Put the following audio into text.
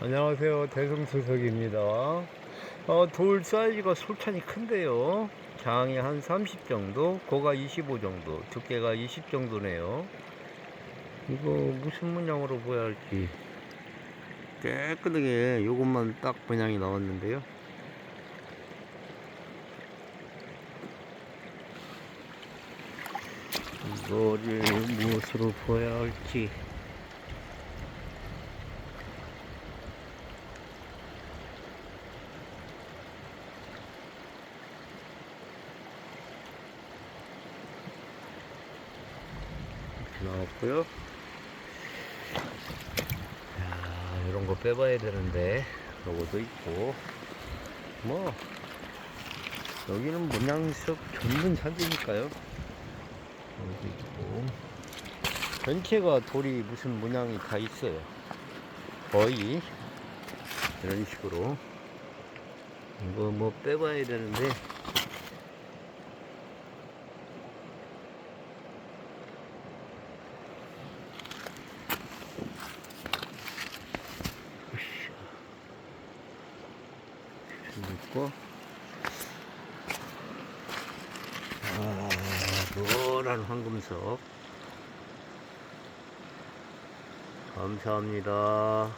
안녕하세요. 대성수석입니다. 어, 돌 사이즈가 솔찬히 큰데요. 장이 한 30 정도 고가 25 정도 두께가 20 정도네요. 이거 무슨 문양으로 보야 할지. 깨끗하게 요것만 딱 문양이 나왔는데요. 이거를 무엇으로 보야 할지 나왔고요. 야, 이런 거 빼봐야 되는데, 요거도 있고, 뭐, 여기는 문양석 전문 산지니까요. 여기도 있고, 전체가 돌이 무슨 문양이 다 있어요. 거의, 이런 식으로. 이거 뭐 빼봐야 되는데, 여기 있고. 아 노란 황금석. 감사합니다